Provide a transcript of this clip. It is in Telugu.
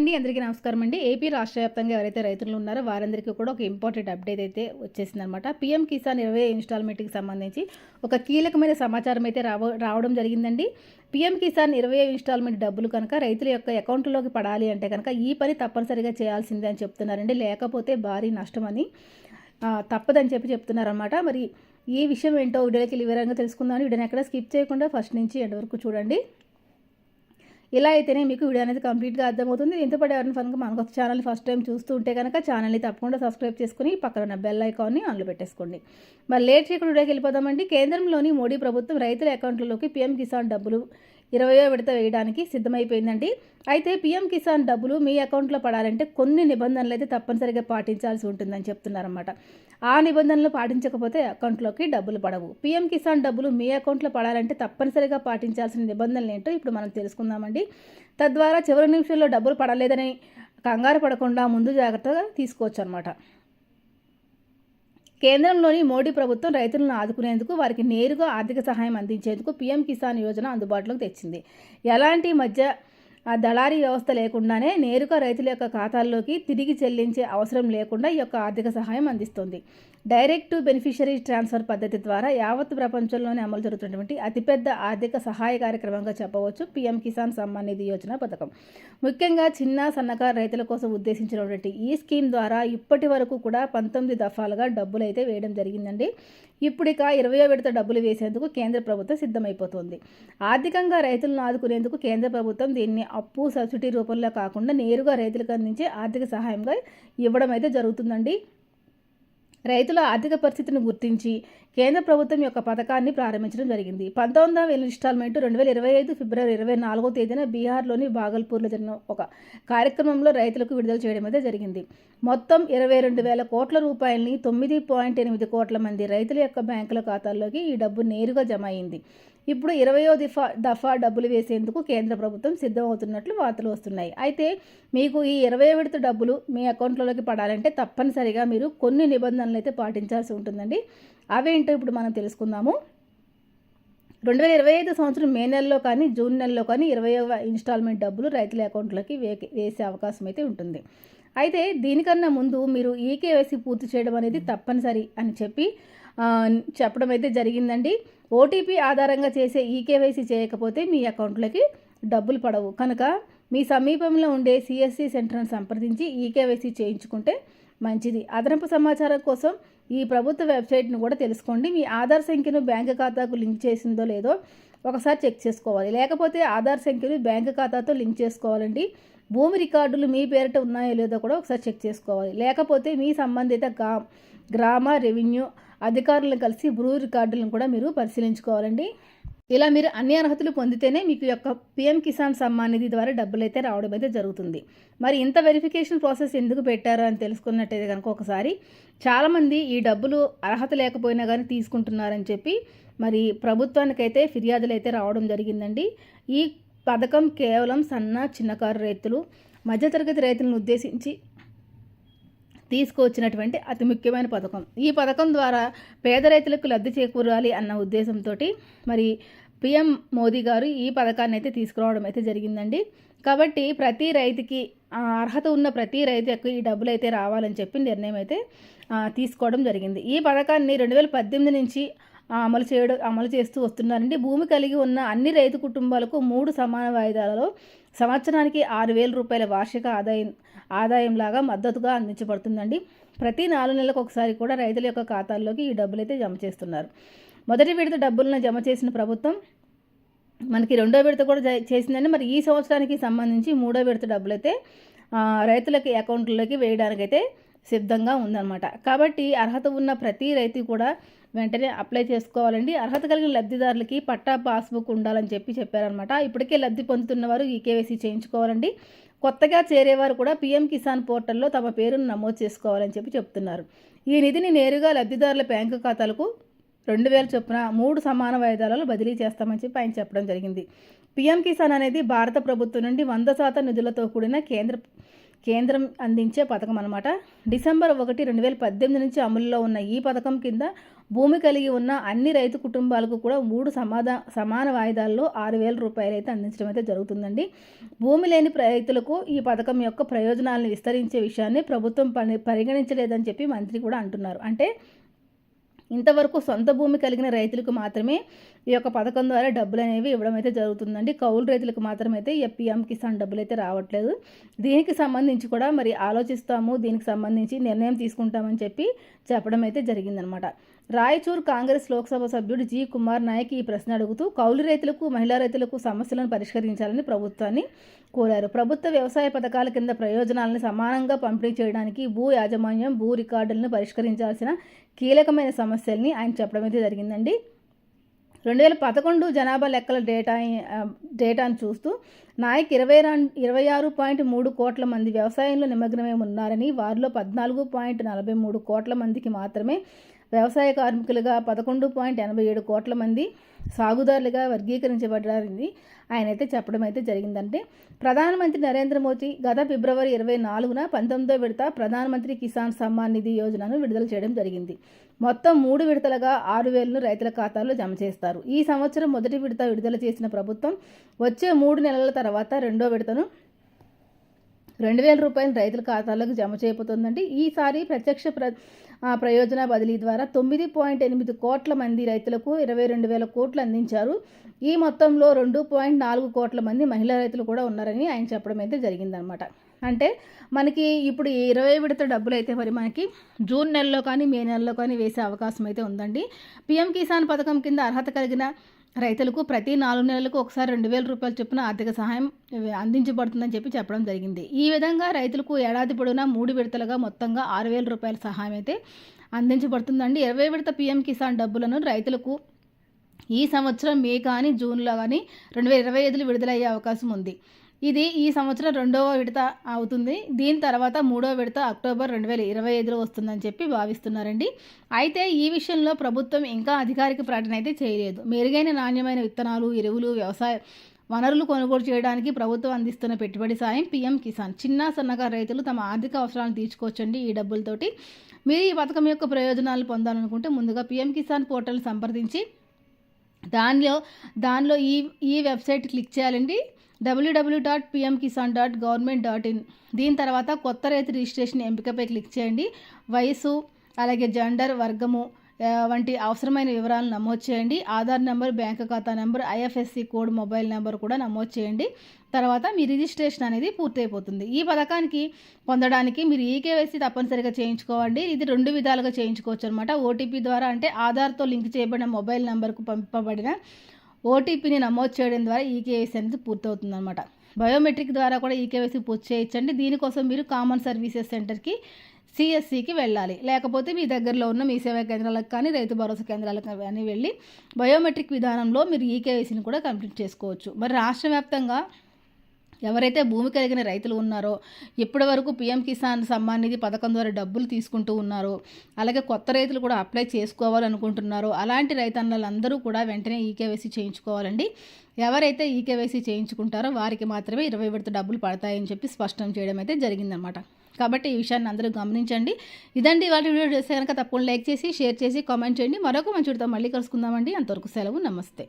అండి అందరికీ నమస్కారం అండి. ఏపీ రాష్ట్ర వ్యాప్తంగా ఎవరైతే రైతులు ఉన్నారో వారందరికీ కూడా ఒక ఇంపార్టెంట్ అప్డేట్ అయితే వచ్చేసింది అనమాట పీఎం కిసాన్ ఇరవై ఇన్స్టాల్మెంట్కి సంబంధించి ఒక కీలకమైన సమాచారం అయితే రావ రావడం జరిగిందండి. పీఎం కిసాన్ ఇరవై ఇన్స్టాల్మెంట్ డబ్బులు కనుక రైతుల యొక్క అకౌంట్లోకి పడాలి అంటే కనుక ఈ పని తప్పనిసరిగా చేయాల్సిందే అని చెప్తున్నారండి. లేకపోతే భారీ నష్టమని తప్పదని చెప్పి చెప్తున్నారన్నమాట. మరి ఈ విషయం ఏంటో వీడియోకి వివరంగా తెలుసుకుందామని వీడియోని ఎక్కడ స్కిప్ చేయకుండా ఫస్ట్ నుంచి ఎండ్ వరకు చూడండి. ఇలా అయితేనే మీకు వీడియో అనేది కంప్లీట్గా అర్థమవుతుంది. ఇంత పడే ఎవరైనా కనుక మనకు ఛానల్ ఫస్ట్ టైం చూస్తూ ఉంటే కనుక ఛానల్ని తప్పకుండా సబ్స్క్రైబ్ చేసుకుని పక్కన ఉన్న బెల్ ఐకాన్ని ఆన్లో పెట్టేసుకోండి. మరి లేట్ చేయకుండా వీడియోకి వెళ్ళిపోదామండి. కేంద్రంలోని మోడీ ప్రభుత్వం రైతుల అకౌంట్లలోకి పీఎం కిసాన్ డబ్బులు ఇరవయో విడత వేయడానికి సిద్ధమైపోయిందండి. అయితే పీఎం కిసాన్ డబ్బులు మీ అకౌంట్లో పడాలంటే కొన్ని నిబంధనలు అయితే తప్పనిసరిగా పాటించాల్సి ఉంటుందని చెప్తున్నారన్నమాట. ఆ నిబంధనలు పాటించకపోతే అకౌంట్లోకి డబ్బులు పడవు. పీఎం కిసాన్ డబ్బులు మీ అకౌంట్లో పడాలంటే తప్పనిసరిగా పాటించాల్సిన నిబంధనలు ఏంటో ఇప్పుడు మనం తెలుసుకుందామండి. తద్వారా చివరి నిమిషంలో డబ్బులు పడలేదని కంగారు పడకుండా ముందు జాగ్రత్తగా తీసుకోవచ్చు అనమాట కేంద్రంలోని మోడీ ప్రభుత్వం రైతులను ఆదుకునేందుకు వారికి నేరుగా ఆర్థిక సహాయం అందించేందుకు పీఎం కిసాన్ యోజన అందుబాటులోకి తెచ్చింది. ఎలాంటి మధ్య దళారి దళారీ వ్యవస్థ లేకుండానే నేరుగా రైతుల యొక్క ఖాతాల్లోకి తిరిగి చెల్లించే అవసరం లేకుండా ఈ యొక్క ఆర్థిక సహాయం అందిస్తుంది. డైరెక్ట్ బెనిఫిషరీ ట్రాన్స్ఫర్ పద్ధతి ద్వారా యావత్ ప్రపంచంలోనే అమలు జరుగుతున్నటువంటి అతిపెద్ద ఆర్థిక సహాయ కార్యక్రమంగా చెప్పవచ్చు పీఎం కిసాన్ సమ్మాన్ నిధి యోజన పథకం. ముఖ్యంగా చిన్న సన్నకారు రైతుల కోసం ఉద్దేశించినటువంటి ఈ స్కీమ్ ద్వారా ఇప్పటి వరకు కూడా పంతొమ్మిది దఫాలుగా డబ్బులు అయితే వేయడం జరిగిందండి. ఇప్పుడిక ఇరవయో విడత డబ్బులు వేసేందుకు కేంద్ర ప్రభుత్వం సిద్ధమైపోతుంది. ఆర్థికంగా రైతులను ఆదుకునేందుకు కేంద్ర ప్రభుత్వం దీన్ని అప్పు సబ్సిడీ రూపంలో కాకుండా నేరుగా రైతులకు అందించే ఆర్థిక సహాయంగా ఇవ్వడం అయితే జరుగుతుందండి. రైతుల ఆర్థిక పరిస్థితిని గుర్తించి కేంద్ర ప్రభుత్వం యొక్క పథకాన్ని ప్రారంభించడం జరిగింది. పంతొమ్మిదవ ఇన్స్టాల్మెంట్ రెండు వేల ఇరవై ఐదు ఫిబ్రవరి ఇరవై నాలుగో తేదీన బీహార్లోని బాగల్పూర్లో జరిగిన ఒక కార్యక్రమంలో రైతులకు విడుదల చేయడం అయితే జరిగింది. మొత్తం ఇరవై రెండు వేల కోట్ల రూపాయలని తొమ్మిది పాయింట్ ఎనిమిది కోట్ల మంది రైతుల యొక్క బ్యాంకుల ఖాతాల్లోకి ఈ డబ్బు నేరుగా జమ అయింది. ఇప్పుడు ఇరవయో దిఫా దఫా డబ్బులు వేసేందుకు కేంద్ర ప్రభుత్వం సిద్ధమవుతున్నట్లు వార్తలు వస్తున్నాయి. అయితే మీకు ఈ ఇరవై విడత డబ్బులు మీ అకౌంట్లలోకి పడాలంటే తప్పనిసరిగా మీరు కొన్ని నిబంధనలు అయితే పాటించాల్సి ఉంటుందండి. అవేంటో ఇప్పుడు మనం తెలుసుకుందాము. రెండు వేల ఇరవై ఐదు సంవత్సరం మే నెలలో కానీ జూన్ నెలలో కానీ ఇరవైవ ఇన్స్టాల్మెంట్ డబ్బులు రైతుల అకౌంట్లోకి వే వేసే అవకాశం అయితే ఉంటుంది. అయితే దీనికన్నా ముందు మీరు ఈకేవైసీ పూర్తి చేయడం అనేది తప్పనిసరి అని చెప్పి చెప్పడం అయితే జరిగిందండి. ఓటీపీ ఆధారంగా చేసే ఈకేవైసీ చేయకపోతే మీ అకౌంట్లోకి డబ్బులు పడవు. కనుక మీ సమీపంలో ఉండే సిఎస్సి సెంటర్ను సంప్రదించి ఈకేవైసీ చేయించుకుంటే మంచిది. అదనపు సమాచారం కోసం ఈ ప్రభుత్వ వెబ్సైట్ను కూడా తెలుసుకోండి. మీ ఆధార్ సంఖ్యను బ్యాంకు ఖాతాకు లింక్ చేసిందో లేదో ఒకసారి చెక్ చేసుకోవాలి. లేకపోతే ఆధార్ సంఖ్యను బ్యాంకు ఖాతాతో లింక్ చేసుకోవాలండి. భూమి రికార్డులు మీ పేరిట ఉన్నాయో లేదో కూడా ఒకసారి చెక్ చేసుకోవాలి. లేకపోతే మీ సంబంధిత గా గ్రామ రెవెన్యూ అధికారులను కలిసి భూ రికార్డులను కూడా మీరు పరిశీలించుకోవాలండి. ఇలా మీరు అన్ని అర్హతలు పొందితేనే మీకు యొక్క పిఎం కిసాన్ సమ్మాన్ నిధి ద్వారా డబ్బులు అయితే రావడం అయితే జరుగుతుంది. మరి ఇంత వెరిఫికేషన్ ప్రాసెస్ ఎందుకు పెట్టారు అని తెలుసుకున్నట్టయితే కనుక ఒకసారి చాలామంది ఈ డబ్బులు అర్హత లేకపోయినా కానీ తీసుకుంటున్నారని చెప్పి మరి ప్రభుత్వానికైతే ఫిర్యాదులు అయితే రావడం జరిగిందండి. ఈ పథకం కేవలం సన్న చిన్నకారు రైతులు మధ్యతరగతి రైతులను ఉద్దేశించి తీసుకువచ్చినటువంటి అతి ముఖ్యమైన పథకం. ఈ పథకం ద్వారా పేద రైతులకు లబ్ధి చేకూరాలి అన్న ఉద్దేశంతో మరి పిఎం మోదీ గారు ఈ పథకాన్ని అయితే తీసుకురావడం అయితే జరిగిందండి. కాబట్టి ప్రతి రైతుకి అర్హత ఉన్న ప్రతి రైతుకు ఈ డబ్బులు అయితే రావాలని చెప్పి నిర్ణయం అయితే తీసుకోవడం జరిగింది. ఈ పథకాన్ని రెండు వేల పద్దెనిమిది నుంచి అమలు చేయడం అమలు చేస్తూ వస్తున్నారండి. భూమి కలిగి ఉన్న అన్ని రైతు కుటుంబాలకు మూడు సమాన వాయిదాలలో సంవత్సరానికి ఆరు వేల రూపాయల వార్షిక ఆదాయం ఆదాయంలాగా మద్దతుగా అందించబడుతుందండి. ప్రతి నాలుగు నెలలకు ఒకసారి కూడా రైతుల యొక్క ఖాతాల్లోకి ఈ డబ్బులు అయితే జమ చేస్తున్నారు. మొదటి విడత డబ్బులను జమ చేసిన ప్రభుత్వం మనకి రెండో విడత కూడా జ- చేసిందండి. మరి ఈ సంవత్సరానికి సంబంధించి మూడో విడత డబ్బులు అయితే రైతులకి అకౌంట్లలోకి వేయడానికైతే సిద్ధంగా ఉందన్నమాట. కాబట్టి అర్హత ఉన్న ప్రతి రైతు కూడా వెంటనే అప్లై చేసుకోవాలండి. అర్హత కలిగిన లబ్ధిదారులకి పట్టా పాస్బుక్ ఉండాలని చెప్పి చెప్పారనమాట ఇప్పటికే లబ్ధి పొందుతున్న వారు ఈ కేవైసీ చేయించుకోవాలండి. కొత్తగా చేరేవారు కూడా పీఎం కిసాన్ పోర్టల్లో తమ పేరును నమోదు చేసుకోవాలని చెప్పి చెప్తున్నారు. ఈ నిధిని నేరుగా లబ్ధిదారుల బ్యాంకు ఖాతాలకు రెండు వేల చొప్పున మూడు సమాన వాయిదాలలో బదిలీ చేస్తామని చెప్పి ఆయన చెప్పడం జరిగింది. పీఎం కిసాన్ అనేది భారత ప్రభుత్వం నుండి వంద శాతం నిధులతో కూడిన కేంద్ర కేంద్రం అందించే పథకం అనమాట డిసెంబర్ ఒకటి రెండు వేల పద్దెనిమిది నుంచి అమలులో ఉన్న ఈ పథకం కింద భూమి కలిగి ఉన్న అన్ని రైతు కుటుంబాలకు కూడా మూడు సమాధా సమాన వాయిదాల్లో ఆరు వేల రూపాయలు అయితే అందించడం అయితే జరుగుతుందండి. భూమి లేని రైతులకు ఈ పథకం యొక్క ప్రయోజనాలను విస్తరించే విషయాన్ని ప్రభుత్వం పని పరిగణించలేదని చెప్పి మంత్రి కూడా అంటున్నారు. అంటే ఇంతవరకు సొంత భూమి కలిగిన రైతులకు మాత్రమే ఈ యొక్క పథకం ద్వారా డబ్బులు అనేవి ఇవ్వడం అయితే జరుగుతుందండి. కౌలు రైతులకు మాత్రమైతే ఈ పిఎం కిసాన్ డబ్బులు అయితే రావట్లేదు. దీనికి సంబంధించి కూడా మరి ఆలోచిస్తాము దీనికి సంబంధించి నిర్ణయం తీసుకుంటామని చెప్పి చెప్పడం అయితే జరిగిందనమాట. రాయచూర్ కాంగ్రెస్ లోక్సభ సభ్యుడు జి. కుమార్ నాయక్ ఈ ప్రశ్న అడుగుతూ కౌలు రైతులకు మహిళా రైతులకు సమస్యలను పరిష్కరించాలని ప్రభుత్వాన్ని కోరారు. ప్రభుత్వ వ్యవసాయ పథకాల కింద ప్రయోజనాలను సమానంగా పంపిణీ చేయడానికి భూ యాజమాన్యం భూ రికార్డులను పరిష్కరించాల్సిన కీలకమైన సమస్యల్ని ఆయన చెప్పడం అయితే జరిగిందండి. రెండు వేల పదకొండు జనాభా లెక్కల డేటా డేటాను చూస్తూ నాయక్ ఇరవై ఇరవై ఆరు పాయింట్ మూడు కోట్ల మంది వ్యవసాయంలో నిమగ్నమై ఉన్నారని వారిలో పద్నాలుగు పాయింట్ నలభై మూడు కోట్ల మందికి మాత్రమే వ్యవసాయ కార్మికులుగా పదకొండు పాయింట్ ఎనభై ఏడు కోట్ల మంది సాగుదారులుగా వర్గీకరించబడ్డారని ఆయన అయితే చెప్పడం అయితే జరిగిందంటే ప్రధానమంత్రి నరేంద్ర మోదీ గత ఫిబ్రవరి ఇరవై నాలుగున పంతొమ్మిదో విడత ప్రధానమంత్రి కిసాన్ సమ్మాన్ నిధి యోజనను విడుదల చేయడం జరిగింది. మొత్తం మూడు విడతలుగా ఆరు వేలను రైతుల ఖాతాల్లో జమ చేస్తారు. ఈ సంవత్సరం మొదటి విడత విడుదల చేసిన ప్రభుత్వం వచ్చే మూడు నెలల తర్వాత రెండో విడతను రెండు వేల రూపాయలు రైతుల ఖాతాలకు జమ చేయబోతోందండి. ఈసారి ప్రత్యక్ష ప్ర ప్రయోజన బదిలీ ద్వారా తొమ్మిది పాయింట్ ఎనిమిది కోట్ల మంది రైతులకు ఇరవై రెండు వేల కోట్లు అందించారు. ఈ మొత్తంలో రెండు పాయింట్ నాలుగు కోట్ల మంది మహిళా రైతులు కూడా ఉన్నారని ఆయన చెప్పడం అయితే జరిగిందనమాట అంటే మనకి ఇప్పుడు ఇరవై విడత డబ్బులు అయితే మరి మనకి జూన్ నెలలో కానీ మే నెలలో కానీ వేసే అవకాశం అయితే ఉందండి. పిఎం కిసాన్ పథకం కింద అర్హత కలిగిన రైతులకు ప్రతి నాలుగు నెలలకు ఒకసారి రెండు వేల రూపాయల చొప్పున ఆర్థిక సహాయం అందించబడుతుందని చెప్పి చెప్పడం జరిగింది. ఈ విధంగా రైతులకు ఏడాది పొడవునా మూడు విడతలుగా మొత్తంగా ఆరు వేల రూపాయల సహాయం అయితే అందించబడుతుందండి. ఇరవై విడత పీఎం కిసాన్ డబ్బులను రైతులకు ఈ సంవత్సరం మే కానీ జూన్లో కానీ రెండు వేల ఇరవై ఐదులో విడుదలయ్యే అవకాశం ఉంది. ఇది ఈ సంవత్సరం రెండవ విడత అవుతుంది. దీని తర్వాత మూడవ విడత అక్టోబర్ రెండు వేల ఇరవై ఐదులో వస్తుందని చెప్పి భావిస్తున్నారండి. అయితే ఈ విషయంలో ప్రభుత్వం ఇంకా అధికారిక ప్రకటన అయితే చేయలేదు. మెరుగైన నాణ్యమైన విత్తనాలు ఎరువులు వ్యవసాయ వనరులు కొనుగోలు చేయడానికి ప్రభుత్వం అందిస్తున్న పెట్టుబడి సాయం పీఎం కిసాన్. చిన్న సన్నకారు రైతులు తమ ఆర్థిక అవసరాలను తీర్చుకోవచ్చండి ఈ డబ్బులతోటి. మీరు ఈ పథకం యొక్క ప్రయోజనాలు పొందాలనుకుంటే ముందుగా పీఎం కిసాన్ పోర్టల్ సంప్రదించి దానిలో దానిలో ఈ ఈ వెబ్సైట్ క్లిక్ చేయాలండి. WW dot PM Kisan dot government dot in దీని తర్వాత కొత్త రైతు రిజిస్ట్రేషన్ ఎంపికపై క్లిక్ చేయండి. వయసు అలాగే జెండర్ వర్గము వంటి అవసరమైన వివరాలు నమోదు చేయండి. ఆధార్ నెంబర్ బ్యాంక్ ఖాతా number IFSC code mobile number కూడా నమోదు చేయండి. తర్వాత మీ రిజిస్ట్రేషన్ అనేది పూర్తయిపోతుంది. ఈ పథకానికి పొందడానికి మీరు ఈకేవైసీ తప్పనిసరిగా చేయించుకోవండి ఇది రెండు విధాలుగా చేయించుకోవచ్చు అనమాట ఓటీపీ ద్వారా అంటే ఆధార్తో లింక్ చేయబడిన మొబైల్ నెంబర్కు పంపబడిన ఓటీపీని నమోదు చేయడం ద్వారా ఈకేవైసీ అనేది పూర్తవుతుంది అనమాట బయోమెట్రిక్ ద్వారా కూడా ఈకేవైసీ పూర్తి చేయొచ్చండి దీనికోసం మీరు కామన్ సర్వీసెస్ సెంటర్కి సిఎస్సికి వెళ్ళాలి. లేకపోతే మీ దగ్గరలో ఉన్న మీ సేవా కేంద్రాలకు కానీ రైతు భరోసా కేంద్రాలకు కానీ వెళ్ళి బయోమెట్రిక్ విధానంలో మీరు ఈకేవైసీని కూడా కంప్లీట్ చేసుకోవచ్చు. మరి రాష్ట్ర వ్యాప్తంగా ఎవరైతే భూమి కలిగిన రైతులు ఉన్నారో ఇప్పటి వరకు పిఎం కిసాన్ సమ్మాన్ నిధి పథకం ద్వారా డబ్బులు తీసుకుంటూ ఉన్నారో అలాగే కొత్త రైతులు కూడా అప్లై చేసుకోవాలనుకుంటున్నారో అలాంటి రైతన్నలందరూ కూడా వెంటనే ఈకేవైసీ చేయించుకోవాలండి. ఎవరైతే ఈకేవైసీ చేయించుకుంటారో వారికి మాత్రమే ఇరవై విడత డబ్బులు పడతాయని చెప్పి స్పష్టం చేయడం అయితే జరిగిందనమాట కాబట్టి ఈ విషయాన్ని అందరూ గమనించండి. ఇదండి వాటి వీడియో. చేస్తే కనుక తప్పకుండా లైక్ చేసి షేర్ చేసి కామెంట్ చేయండి. మరొక మంచి మళ్ళీ కలుసుకుందామండి. అంతవరకు సెలవు. నమస్తే.